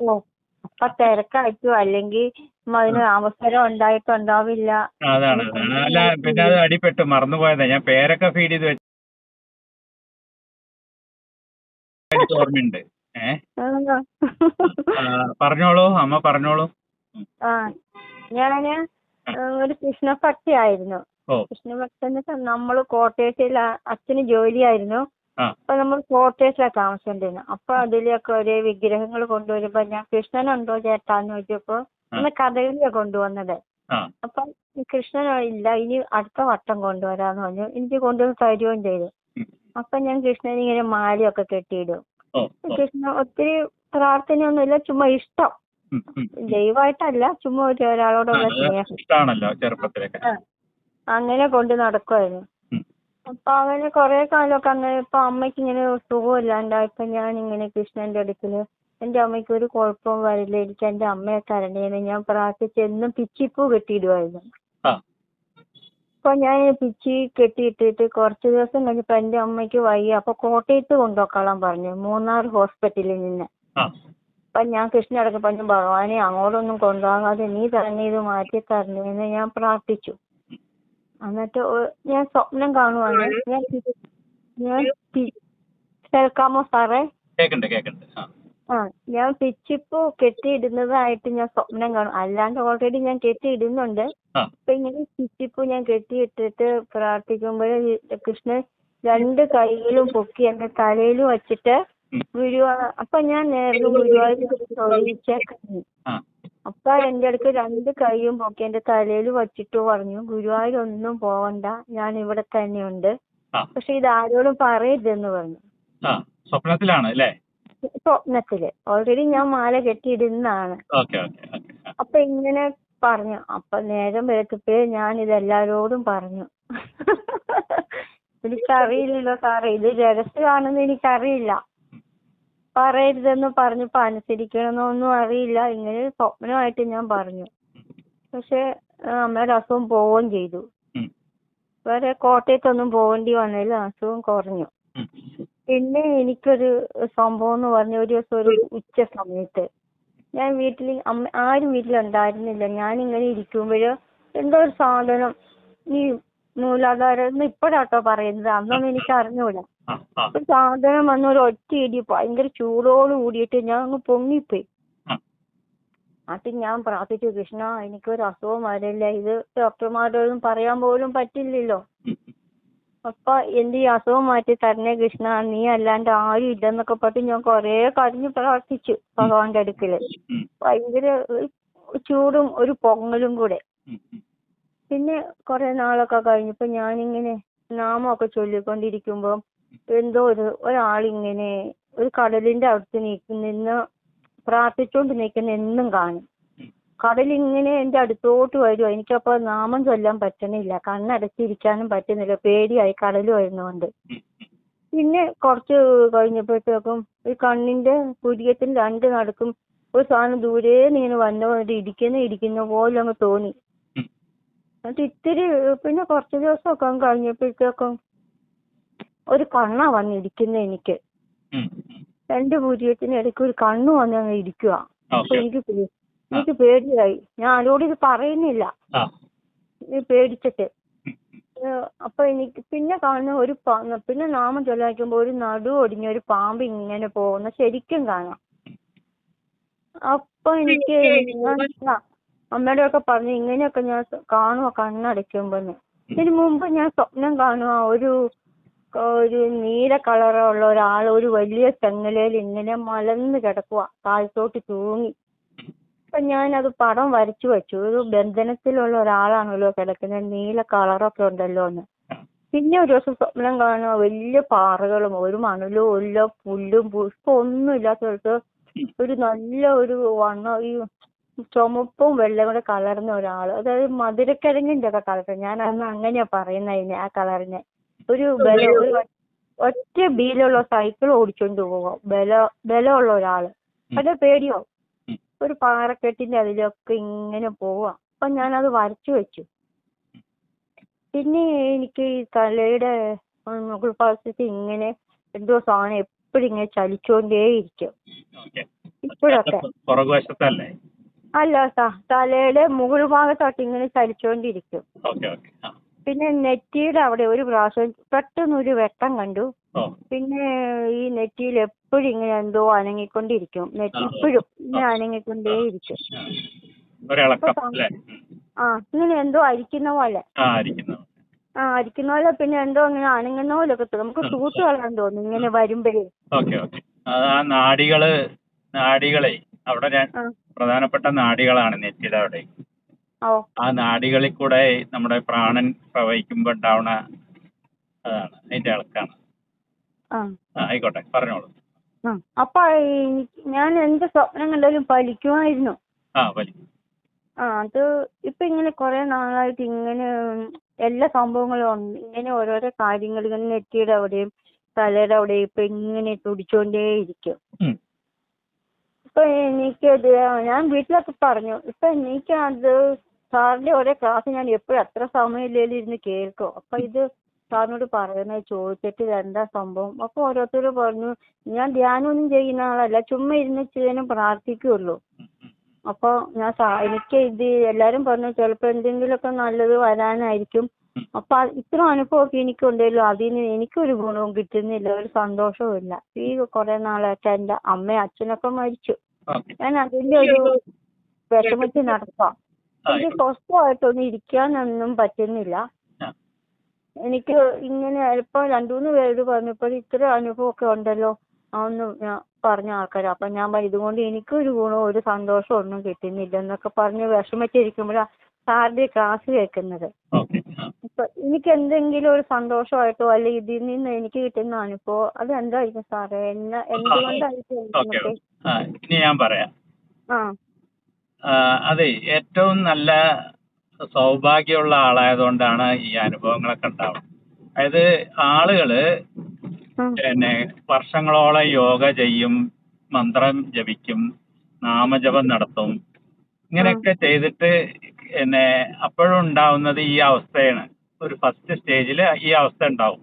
ഓ അപ്പൊ തിരക്കായിരിക്കും. അല്ലെങ്കിൽ അതിന് അവസരം ഉണ്ടായിട്ടുണ്ടാവില്ല. അതാണ് അതാണ്. അല്ല പിന്നെ അത് അടിപ്പെട്ടു മറന്നുപോയതാ. ഞാൻ പേരൊക്കെ ഫീഡ് ചെയ്ത് വെച്ചു. എനിക്ക് ഓർമ്മയുണ്ട്. ഏ? പറഞ്ഞോളൂ. അമ്മ പറഞ്ഞോളൂ. ആ ഞാൻ ഒരു കൃഷ്ണഭക്തി ആയിരുന്നു കൃഷ്ണ കൃഷ്ണഭക്തി എന്ന് വെച്ചാൽ നമ്മൾ കോട്ടയത്തിൽ അച്ഛന് ജോലിയായിരുന്നു. അപ്പൊ നമ്മൾ ക്വാർട്ടേഴ്സിലാണ് താമസിച്ചോണ്ടിരുന്നത് അപ്പൊ അതിലൊക്കെ ഒരേ വിഗ്രഹങ്ങൾ കൊണ്ടുവരുമ്പോ ഞാൻ കൃഷ്ണനുണ്ടോ ചേട്ടാന്ന് ചോദിച്ചപ്പോ ഇന്ന് കഥകളിയാ കൊണ്ടുവന്നത്. അപ്പൊ കൃഷ്ണൻ ഇല്ല ഇനി അടുത്ത വട്ടം കൊണ്ടുവരാന്ന് പറഞ്ഞു. എനിക്ക് കൊണ്ടുവന്ന് തരുകയും ചെയ്തു. അപ്പൊ ഞാൻ കൃഷ്ണന് ഇങ്ങനെ മാലയൊക്കെ കെട്ടിയിടും. കൃഷ്ണൻ ഒത്തിരി കൃഷ്ണ ഒത്തിരി പ്രാർത്ഥനയൊന്നുമില്ല ചുമ്മാ ഇഷ്ടം. ദൈവമായിട്ടല്ല ചുമ്മാ ഒരു ഒരാളോടുള്ള സ്നേഹം. അങ്ങനെ കൊണ്ട് നടക്കുമായിരുന്നു അപ്പൊ അങ്ങനെ കൊറേ കാലമൊക്കെ അങ്ങനെ ഇപ്പൊ അമ്മയ്ക്ക് ഇങ്ങനെ സുഖമില്ലാണ്ടായപ്പോ ഞാൻ ഇങ്ങനെ കൃഷ്ണന്റെ അടുക്കൽ എന്റെ അമ്മയ്ക്ക് ഒരു കുഴപ്പവും വരില്ല. എനിക്ക് എന്റെ അമ്മയെ തരണേന്ന് ഞാൻ പ്രാർത്ഥിച്ച് എന്നും പിച്ചിപ്പൂ കെട്ടിയിടുമായിരുന്നു ആ. അപ്പൊ ഞാൻ പിച്ചി കെട്ടിയിട്ടിട്ട് കുറച്ച് ദിവസം കഴിഞ്ഞപ്പോ എന്റെ അമ്മയ്ക്ക് വയ്യ. അപ്പൊ കോട്ടയത്ത് കൊണ്ടുപോക്കോളാൻ പറഞ്ഞു. മൂന്നാർ ഹോസ്പിറ്റലിൽ നിന്ന്. അപ്പൊ ഞാൻ കൃഷ്ണനടക്കം പറഞ്ഞു ഭഗവാനെ അങ്ങോട്ടൊന്നും കൊണ്ടുപോകാതെ നീ തന്നെ ഇത് മാറ്റി തരണേന്ന് ഞാൻ പ്രാർത്ഥിച്ചു. എന്നിട്ട് ഞാൻ സ്വപ്നം കാണുവാണ്. ഞാൻ ഞാൻ കേൾക്കാമോ സാറേ? കേക്കണ്ട് കേക്കണ്ട്. ആ. ആ ഞാൻ പിച്ചിപ്പൂ കെട്ടിയിടുന്നതായിട്ട് ഞാൻ സ്വപ്നം കാണും. അല്ലാണ്ട് ഓൾറെഡി ഞാൻ കെട്ടിയിടുന്നുണ്ട്. ആ. അപ്പൊ ഇങ്ങനെ പിച്ചിപ്പൂ ഞാൻ കെട്ടിയിട്ടിട്ട് പ്രാർത്ഥിക്കുമ്പോൾ കൃഷ്ണൻ രണ്ട് കൈകളും പൊക്കി എന്റെ തലയിൽ വെച്ചിട്ട് ഉം. ഗുരുവാ അപ്പൊ ഞാൻ നേരെ ഗുരുവായൂർ ചോദിച്ചേക്കുന്നു ആ. അപ്പൊ എന്റെ അടുക്ക് രണ്ട് കൈയും പൊക്കി എന്റെ തലയിൽ വച്ചിട്ട് പറഞ്ഞു ഗുരുവായൂർ ഒന്നും പോവണ്ട ഞാൻ ഇവിടെ തന്നെയുണ്ട്. ഉണ്ട് പക്ഷെ ഇത് ആരോടും പറയരുതെന്ന് പറഞ്ഞു. സ്വപ്നത്തിലാണ് അല്ലേ? സ്വപ്നത്തിൽ. ഓൾറെഡി ഞാൻ മാല കെട്ടിയിടുന്നതാണ്. അപ്പൊ ഇങ്ങനെ പറഞ്ഞു. അപ്പൊ നേരം വെളുത്തപ്പേ ഞാൻ ഇത് എല്ലാരോടും പറഞ്ഞു. എനിക്കറിയില്ലല്ലോ സാറേ. ഇത് രഹസ്യമാണെന്ന് എനിക്കറിയില്ല. പറയരുതെന്ന് പറഞ്ഞു അനുസരിക്കണമെന്നൊന്നും അറിയില്ല. ഇങ്ങനെ ഒരു സ്വപ്നമായിട്ട് ഞാൻ പറഞ്ഞു. പക്ഷെ അമ്മ അമ്മയുടെ അസുഖം പോവുകയും ചെയ്തു. വേറെ കോട്ടയത്തൊന്നും പോകേണ്ടി വന്നില്ല അസുഖം കുറഞ്ഞു. പിന്നെ എനിക്കൊരു സംഭവം എന്ന് പറഞ്ഞ ഒരു ദിവസം ഒരു ഉച്ച സമയത്ത് ഞാൻ വീട്ടിൽ അമ്മ ആരും വീട്ടിലുണ്ടായിരുന്നില്ല ഞാൻ ഇങ്ങനെ ഇരിക്കുമ്പോഴ് എന്തോ ഒരു സാധനം ഈ മൂലാധാരം എന്ന് ഇപ്പോഴാട്ടോ പറയുന്നത്. അന്നൊന്നും എനിക്ക് അറിഞ്ഞൂടാ. ഒരു സാധനം വന്ന് ഒരു ഒറ്റ ഇടി ഭയങ്കര ചൂടോട് കൂടിയിട്ട് ഞാൻ അങ്ങ് പൊങ്ങിപ്പോയി. അത് ഞാൻ പ്രാർത്ഥിച്ചു കൃഷ്ണ എനിക്കൊരു അസുഖം വരില്ല. ഇത് ഡോക്ടർമാരോടൊന്നും പറയാൻ പോലും പറ്റില്ലല്ലോ. അപ്പൊ എന്റെ ഈ അസുഖം മാറ്റി തരണേ കൃഷ്ണ. നീ അല്ലാണ്ട് ആരും ഇല്ലെന്നൊക്കെ പറഞ്ഞ് ഞാൻ കൊറേ കരഞ്ഞു പ്രാർത്ഥിച്ചു ഭഗവാന്റെ അടുക്കൽ. ഭയങ്കര ചൂടും ഒരു പൊങ്ങലും കൂടെ. പിന്നെ കുറെ നാളൊക്കെ കഴിഞ്ഞപ്പോ ഞാനിങ്ങനെ നാമമൊക്കെ ചൊല്ലിക്കൊണ്ടിരിക്കുമ്പോ എന്തോ ഒരു ഒരാളിങ്ങനെ ഒരു കടലിന്റെ അടുത്ത് നിന്ന് പ്രാർത്ഥിച്ചുകൊണ്ട് നിൽക്കുന്ന എന്നും കാണും കടലിങ്ങനെ എന്റെ അടുത്തോട്ട് വരുവാ എനിക്കപ്പോ നാമം ചൊല്ലാൻ പറ്റണില്ല കണ്ണടച്ചിരിക്കാനും പറ്റുന്നില്ല പേടിയായി കടൽ വരുന്നോണ്ട് ഉം. പിന്നെ കുറച്ച് കഴിഞ്ഞപ്പോഴത്തേക്കും ഈ കണ്ണിന്റെ പുരികത്തിന് രണ്ട് നടക്കും ഒരു സാധനം ദൂരെ നീന്ന് വന്നു ഇരിക്കുന്ന ഇടിക്കുന്ന പോലെ അങ്ങ് തോന്നി. എന്നിട്ട് ഇത്തിരി പിന്നെ കുറച്ച് ദിവസമൊക്കെ കഴിഞ്ഞപ്പോഴത്തേക്കും ഒരു കണ്ണാ വന്ന് ഇടിക്കുന്ന എനിക്ക്. രണ്ട് പുരികത്തിന് ഇടയ്ക്ക് ഒരു കണ്ണ് വന്ന് അങ്ങ് ഇരിക്കുക അപ്പൊ എനിക്ക് പേ- എനിക്ക് പേടിയായി. ഞാൻ ആരോടും ഇത് പറയുന്നില്ല. ഇത് പേടിച്ചിട്ട്. ഏഹ് അപ്പൊ എനിക്ക് പിന്നെ കാണുന്ന ഒരു പാ- പിന്നെ നാമം ചൊല്ലാക്കുമ്പോ ഒരു നടു ഒടിഞ്ഞ ഒരു പാമ്പ് ഇങ്ങനെ പോകുന്ന. ശരിക്കും കാണാം. അപ്പൊ എനിക്ക് ഞാൻ ആ, അമ്മയുടെ ഒക്കെ പറഞ്ഞു ഇങ്ങനെയൊക്കെ ഞാൻ കാണുക കണ്ണടയ്ക്കുമ്പോന്ന്. ഇതിനു മുമ്പ് ഞാൻ സ്വപ്നം കാണുക ഒരു ഒരു നീല കളറുള്ള ഒരാൾ ഒരു വലിയ ചെങ്ങലയിൽ ഇങ്ങനെ മലന്ന് കിടക്കുക താഴത്തോട്ട് തൂങ്ങി. അപ്പൊ ഞാനത് പടം വരച്ചു വെച്ചു. ഒരു ബന്ധനത്തിലുള്ള ഒരാളാണല്ലോ കിടക്കുന്നത് നീല കളറൊക്കെ ഉണ്ടല്ലോ എന്ന്. പിന്നെ ഒരു ദിവസം സ്വപ്നം കാണുക വലിയ പാറകളും ഒരു മണലും ഇല്ല പുല്ലും പുഷ്പം ഒന്നും ഒരു നല്ല ഒരു വണ്ണ ഈ ചുമപ്പും വെള്ളം കൂടെ കലർന്ന ഒരാൾ അതായത് മധുരക്കിഴങ്ങിന്റെ ഒക്കെ കളർ ഞാൻ അന്ന് അങ്ങനെയാ പറയുന്നത് അതിനെ ആ കളറിനെ ഒരു ബലം ഒരു ഒറ്റ ബീലുള്ള സൈക്കിൾ ഓടിച്ചോണ്ട് പോകും ബല ബലമുള്ള ഒരാൾ. അത് പേടിയോ ഒരു പാറക്കെട്ടിന്റെ അതിലൊക്കെ ഇങ്ങനെ പോവാ. അപ്പൊ അത് വരച്ചു വെച്ചു. പിന്നെ എനിക്ക് ഈ തലയുടെ മുകൾ ഇങ്ങനെ എന്തോ സാധനം എപ്പോഴും ഇങ്ങനെ ചലിച്ചുകൊണ്ടേയിരിക്കും ഓക്കെ. ഇപ്പോഴൊക്കെ. അല്ല ത- തലയുടെ മുകൾ ഭാഗത്തോട്ട് ഇങ്ങനെ ചലിച്ചുകൊണ്ടിരിക്കും ഓക്കെ ഓക്കെ. ആ. പിന്നെ നെറ്റിയുടെ അവിടെ ഒരു പ്രാവശ്യം പെട്ടെന്ന് ഒരു വെട്ടം കണ്ടു. ഓ. പിന്നെ ഈ നെറ്റിയിൽ എപ്പോഴും ഇങ്ങനെ എന്തോ അനങ്ങിക്കൊണ്ടിരിക്കും. നെറ്റി ആ. ഇപ്പോഴും ഇങ്ങനെ അനങ്ങിക്കൊണ്ടേയിരിക്കും. ആ. ഒരിളക്കം അല്ലേ? ഉം. ആ ഇങ്ങനെ എന്തോ അരിക്കുന്ന പോലെ. ആ ഇരിക്കുന്നു ആ അരിക്കുന്ന പോലെ പിന്നെ എന്തോ ഇങ്ങനെ അനങ്ങുന്ന പോലെ ഒക്കെ തോന്നും. നമുക്ക് തൂത്ത് കളയാൻ തോന്നും ഇങ്ങനെ വരുമ്പോഴേ. Okay okay. അത് ആ നാഡികൾ നാഡികളെ അവിടെ ഞാൻ പ്രധാനപ്പെട്ട നാഡികളാണ് നെറ്റിയുടെ അവിടെ. ആ നാഡികളിൽ കൂടെ നമ്മുടെ പ്രാണൻ പ്രവഹിക്കുമ്പോ ഉണ്ടാവണ അതാണ് അതിന്റെ ഇളക്കാണ് ആ. ആയിക്കോട്ടെ പറഞ്ഞോളൂ. അപ്പൊ ഞാൻ എന്ത് സ്വപ്നം കണ്ടാലും പലിക്കുമായിരുന്നു ആ ആ അത് ഇപ്പൊ ഇങ്ങനെ കുറെ നാളായിട്ട് ഇങ്ങനെ എല്ലാ സംഭവങ്ങളും ഉണ്ട് ഇങ്ങനെ ഓരോരോ കാര്യങ്ങൾ ഇങ്ങനെ നെറ്റിയുടെ അവിടെയും തലയുടെ അവിടെയും ഇപ്പൊ ഇങ്ങനെ തുടിച്ചോണ്ടേയിരിക്കും. ഉം. ഇപ്പൊ എനിക്കത് ഞാൻ വീട്ടിലൊക്കെ പറഞ്ഞു ഇപ്പൊ എനിക്കത് സാറിന്റെ ഓരോ ക്ലാസ് ഞാൻ എപ്പോഴും അത്ര സമയമില്ലേലും ഇരുന്ന് കേൾക്കും. അപ്പൊ ഇത് സാറിനോട് പറയുന്നത് ചോദിച്ചിട്ട് എന്താ സംഭവം? അപ്പൊ ഓരോരുത്തർ പറഞ്ഞു ഞാൻ ധ്യാനമൊന്നും ചെയ്യുന്ന ആളല്ല ചുമ്മാ ഇരുന്ന് ചെയ്യാനും പ്രാർത്ഥിക്കുള്ളൂ. അപ്പൊ ഞാൻ എനിക്ക് ഇത് എല്ലാരും പറഞ്ഞു ചിലപ്പോ എന്തെങ്കിലുമൊക്കെ നല്ലത് വരാനായിരിക്കും. അപ്പൊ ഇത്ര അനുഭവമൊക്കെ എനിക്കുണ്ടല്ലോ അതിന് എനിക്കൊരു ഗുണവും കിട്ടുന്നില്ല ഒരു സന്തോഷവും ഇല്ല ഈ കുറെ നാളായിട്ട് എന്റെ അമ്മയും അച്ഛനൊക്കെ മരിച്ചു. ഞാൻ അതിന്റെ ഒരു വിഷമത്തിൽ നടക്കാം. എനിക്ക് സ്വസ്ഥമായിട്ടൊന്നും ഇരിക്കാനൊന്നും പറ്റുന്നില്ല. എനിക്ക് ഇങ്ങനെ ഇപ്പൊ രണ്ട് മൂന്ന് പേര് പറഞ്ഞപ്പോൾ ഇത്ര അനുഭവമൊക്കെ ഉണ്ടല്ലോ. അതൊന്ന് ഞാൻ പറഞ്ഞ ആൾക്കാരാ. അപ്പൊ ഞാൻ ഇതുകൊണ്ട് എനിക്കൊരു ഗുണവും ഒരു സന്തോഷവും ഒന്നും കിട്ടുന്നില്ല എന്നൊക്കെ പറഞ്ഞ് വിഷമിച്ചിരിക്കുമ്പോഴാ സാറിന്റെ ക്ലാസ് കേൾക്കുന്നത്. ഇപ്പൊ എനിക്ക് എന്തെങ്കിലും ഒരു സന്തോഷമായിട്ടോ അല്ലെങ്കിൽ ഇതിൽ നിന്ന് എനിക്ക് കിട്ടുന്ന അനുഭവം അത് എന്തായിരിക്കും സാറേ? എന്ന എന്തുകൊണ്ടായിരിക്കും എനിക്ക് ഇനി ഞാൻ പറയാം. ആ. അതെ ഏറ്റവും നല്ല സൗഭാഗ്യമുള്ള ആളായതുകൊണ്ടാണ് ഈ അനുഭവങ്ങളൊക്കെ ഉണ്ടാവുന്നത് അതായത് ആളുകൾ. പിന്നെ വർഷങ്ങളോളം യോഗ ചെയ്യും മന്ത്രം ജപിക്കും നാമജപം നടത്തും ഇങ്ങനെയൊക്കെ ചെയ്തിട്ട് പിന്നെ അപ്പോഴും ഉണ്ടാവുന്നത് ഈ അവസ്ഥയാണ്. ഒരു ഫസ്റ്റ് സ്റ്റേജിൽ ഈ അവസ്ഥ ഉണ്ടാവും.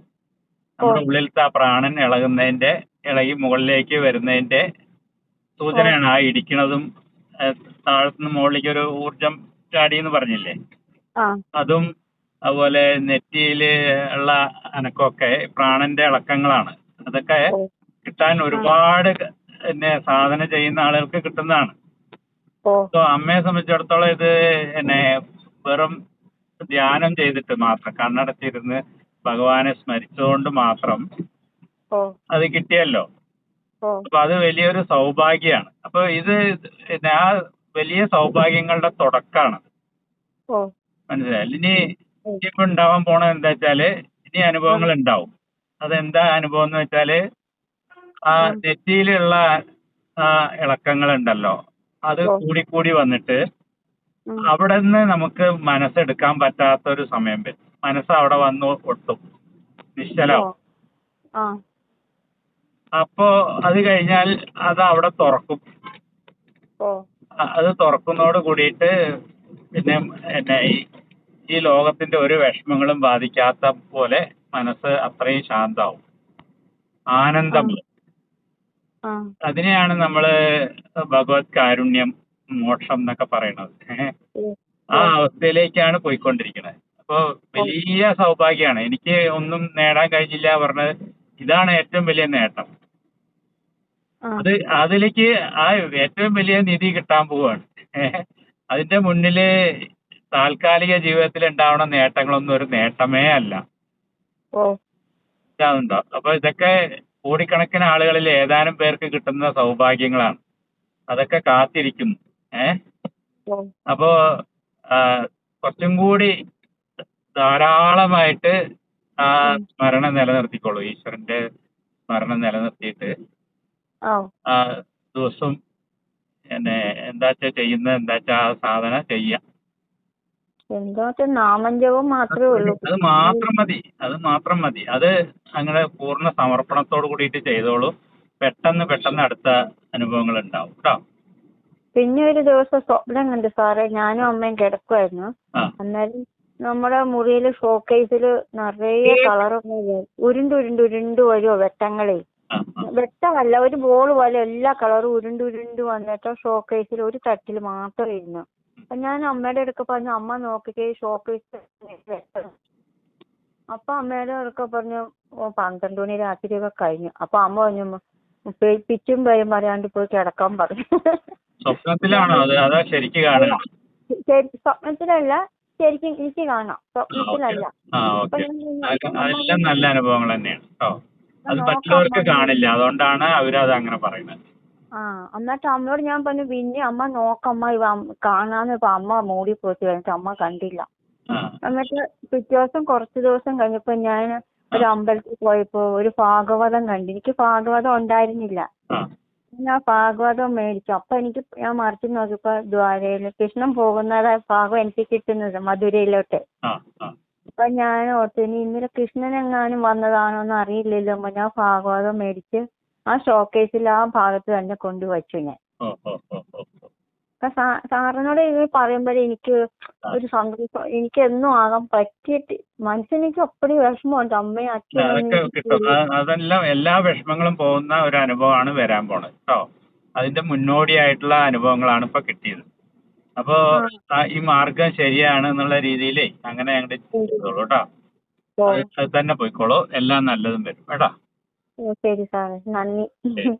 നമ്മുടെ ഉള്ളിലത്തെ ആ പ്രാണൻ ഇളകുന്നതിന്റെ ഇളകി മുകളിലേക്ക് വരുന്നതിന്റെ സൂചനയാണ് ആ ഇടിക്കണതും താഴത്തു താഴത്തുനിന്ന് മുകളിലേക്ക് ഒരു ഊർജം ചാടി എന്ന് പറഞ്ഞില്ലേ അതും അതുപോലെ നെറ്റിയിൽ ഉള്ള അനക്കമൊക്കെ പ്രാണന്റെ ഇളക്കങ്ങളാണ്. അതൊക്കെ കിട്ടാൻ ഒരുപാട് പിന്നെ സാധന ചെയ്യുന്ന ആളുകൾക്ക് കിട്ടുന്നതാണ്. അമ്മയെ സംബന്ധിച്ചിടത്തോളം ഇത് പിന്നെ വെറും ധ്യാനം ചെയ്തിട്ട് മാത്രം കണ്ണടച്ചിരുന്ന് ഭഗവാനെ സ്മരിച്ചുകൊണ്ട് മാത്രം അത് കിട്ടിയല്ലോ. അപ്പൊ അത് വലിയൊരു സൗഭാഗ്യമാണ് അപ്പൊ ഇത് ആ വലിയ സൗഭാഗ്യങ്ങളുടെ തുടക്കമാണ് ഓ. മനസ്സിലായില്ല ഇനി ഇപ്പൊ ഉണ്ടാവാൻ പോണത് എന്താ വെച്ചാൽ ഇനി അനുഭവങ്ങൾ ഉണ്ടാവും. അതെന്താ അനുഭവം എന്ന് വെച്ചാൽ ആ. നെറ്റിയിലുള്ള ആ ഇളക്കങ്ങൾ ഉണ്ടല്ലോ. അത് കൂടി കൂടി വന്നിട്ട്. അവിടെ നിന്ന് നമുക്ക് മനസ്സെടുക്കാൻ പറ്റാത്ത ഒരു സമയം വരും. മനസ്സ് അവിടെ വന്ന് ഒട്ടും. നിശ്ചലാവും അപ്പോ അത് കഴിഞ്ഞാൽ അത് അവിടെ തുറക്കും. അത് തുറക്കുന്നതോട് കൂടിയിട്ട് പിന്നെ പിന്നെ ഈ- ലോകത്തിന്റെ ഒരു വിഷമങ്ങളും ബാധിക്കാത്ത പോലെ മനസ്സ് അത്രയും ശാന്താവും. ആനന്ദം. അതിനെയാണ് നമ്മൾ ഭഗവത് കാരുണ്യം മോക്ഷം എന്നൊക്കെ പറയണത്. ആ അവസ്ഥയിലേക്കാണ് പോയിക്കൊണ്ടിരിക്കുന്നത് അപ്പോ വലിയ സൗഭാഗ്യമാണ് എനിക്ക് ഒന്നും നേടാൻ കഴിഞ്ഞില്ല പറഞ്ഞത് ഇതാണ് ഏറ്റവും വലിയ നേട്ടം. അത് അതിലേക്ക് ആ ഏറ്റവും വലിയ നിധി കിട്ടാൻ പോവാണ്. അതിന്റെ മുന്നിൽ താൽക്കാലിക ജീവിതത്തിൽ ഉണ്ടാവുന്ന നേട്ടങ്ങളൊന്നും ഒരു നേട്ടമേ അല്ല. അപ്പൊ ഇതൊക്കെ കോടിക്കണക്കിന് ആളുകളിൽ ഏതാനും പേർക്ക് കിട്ടുന്ന സൗഭാഗ്യങ്ങളാണ്. അതൊക്കെ കാത്തിരിക്കുന്നു. ഏഹ് അപ്പോ കുറച്ചും കൂടി ധാരാളമായിട്ട് ആ സ്മരണ നിലനിർത്തിക്കോളൂ. ഈശ്വരന്റെ സ്മരണ നിലനിർത്തിയിട്ട്. ആ. ദിവസം പിന്നെ എന്താ വെച്ചാ ചെയ്യുന്നത് എന്താ വെച്ചാ ആ സാധന ചെയ്യാം. നാമജപം മാത്രമേ ഉള്ളൂ. അത് മാത്രം മതി. അത് മാത്രം മതി. അത് അങ്ങനെ പൂർണ സമർപ്പണത്തോട് കൂടിയിട്ട് ചെയ്തോളൂ. പെട്ടെന്ന് പെട്ടെന്ന് അടുത്ത അനുഭവങ്ങൾ ഉണ്ടാവും. കേട്ടോ പിന്നെ ഒരു ദിവസം സ്വപ്നം കണ്ടു സാറേ. ഞാനും അമ്മയും കിടക്കുമായിരുന്നു അന്നേരം നമ്മുടെ മുറിയിൽ ഷോക്കേസിൽ നിറയെ കളറൊക്കെ ഉരുണ്ട് ഉരുണ്ട് ഉരുണ്ട് വരുമോ വെട്ടങ്ങളെ. വെട്ടമല്ല ഒരു ബോൾ പോലെ എല്ലാ കളറും ഉരുണ്ട് ഉരുണ്ട് വന്നിട്ട് ഷോക്കേസിൽ ഒരു തട്ടിൽ മാത്രം ഇരുന്നു. അപ്പൊ ഞാൻ അമ്മയുടെ അടുക്ക പറഞ്ഞു അമ്മ നോക്കിക്കേ ഷോക്കേസ് അപ്പൊ അമ്മയുടെ അടുക്ക പറഞ്ഞു ഓ പന്ത്രണ്ട് മണി രാത്രിയൊക്കെ കഴിഞ്ഞു. അപ്പൊ അമ്മ പറഞ്ഞു പിറ്റും പിച്ചും പേരും പറയാണ്ട് പോയി കിടക്കാൻ പറഞ്ഞു. സ്വപ്നത്തിലാണോ അത്? ശരിക്ക് സ്വപ്നത്തിലല്ല ശരിക്കും എനിക്ക് കാണാം. സ്വപ്നത്തിലല്ല. നല്ല അനുഭവങ്ങൾ തന്നെയാണ് അത് മറ്റുള്ളവർക്ക് കാണില്ല. അതുകൊണ്ടാണ് അവരത് അങ്ങനെ പറയുന്നത്. ആ എന്നിട്ട് അമ്മയോട് ഞാൻ പറഞ്ഞു പിന്നെ അമ്മ നോക്കമ്മ ഇവ കാണാന്ന് ഇപ്പൊ അമ്മ മൂടി പോയിട്ട് കഴിഞ്ഞിട്ട് അമ്മ കണ്ടില്ല. എന്നിട്ട് പിറ്റേ ദിവസം കുറച്ച് ദിവസം കഴിഞ്ഞപ്പോ ഞാൻ ഒരു അമ്പലത്തിൽ പോയപ്പോ ഒരു ഭാഗവതം കണ്ടു. എനിക്ക് ഭാഗവതം ഉണ്ടായിരുന്നില്ല. ഞാൻ ഭാഗവതം മേടിച്ചു. അപ്പൊ എനിക്ക് ഞാൻ മറിച്ച് നോക്കിയപ്പോ ദ്വാരയിൽ കൃഷ്ണൻ പോകുന്നതായ ഭാഗം എനിക്ക് കിട്ടുന്നത് മധുരയിലോട്ട്. അപ്പൊ ഞാൻ ഓർത്തു ഇനി ഇന്നലെ കൃഷ്ണൻ എങ്ങാനും വന്നതാണോ എന്ന് അറിയില്ലല്ലോ അപ്പൊ ഞാൻ ഭാഗവതം മേടിച്ച് ആ ഷോക്കേസിൽ ആ ഭാഗത്ത് തന്നെ കൊണ്ടുവച്ചു ഞാൻ. അപ്പൊ സാറിനോട് ഇത് പറയുമ്പോഴേ എനിക്ക് ഒരു സന്തോഷം എനിക്ക് എന്നും ആകാൻ പറ്റിയിട്ട് മനസ്സിനെനിക്ക് അപ്പടി വിഷമമുണ്ട് അമ്മയും അച്ഛനും അതെല്ലാം എല്ലാ വിഷമങ്ങളും പോകുന്ന ഒരു അനുഭവമാണ് വരാൻ പോണത് കേട്ടോ അതിന്റെ മുന്നോടിയായിട്ടുള്ള അനുഭവങ്ങളാണ് ഇപ്പൊ കിട്ടിയത്. അപ്പോ ഈ മാർഗം ശരിയാണ് എന്നുള്ള രീതിയിലേ അങ്ങനെ അങ്ങോട്ട് ചെയ്തോളൂ കേട്ടോ തന്നെ പോയിക്കോളൂ. എല്ലാം നല്ലതും വരും. കേട്ടോ. ഓ, ശരി സാറേ നന്ദി ശരി.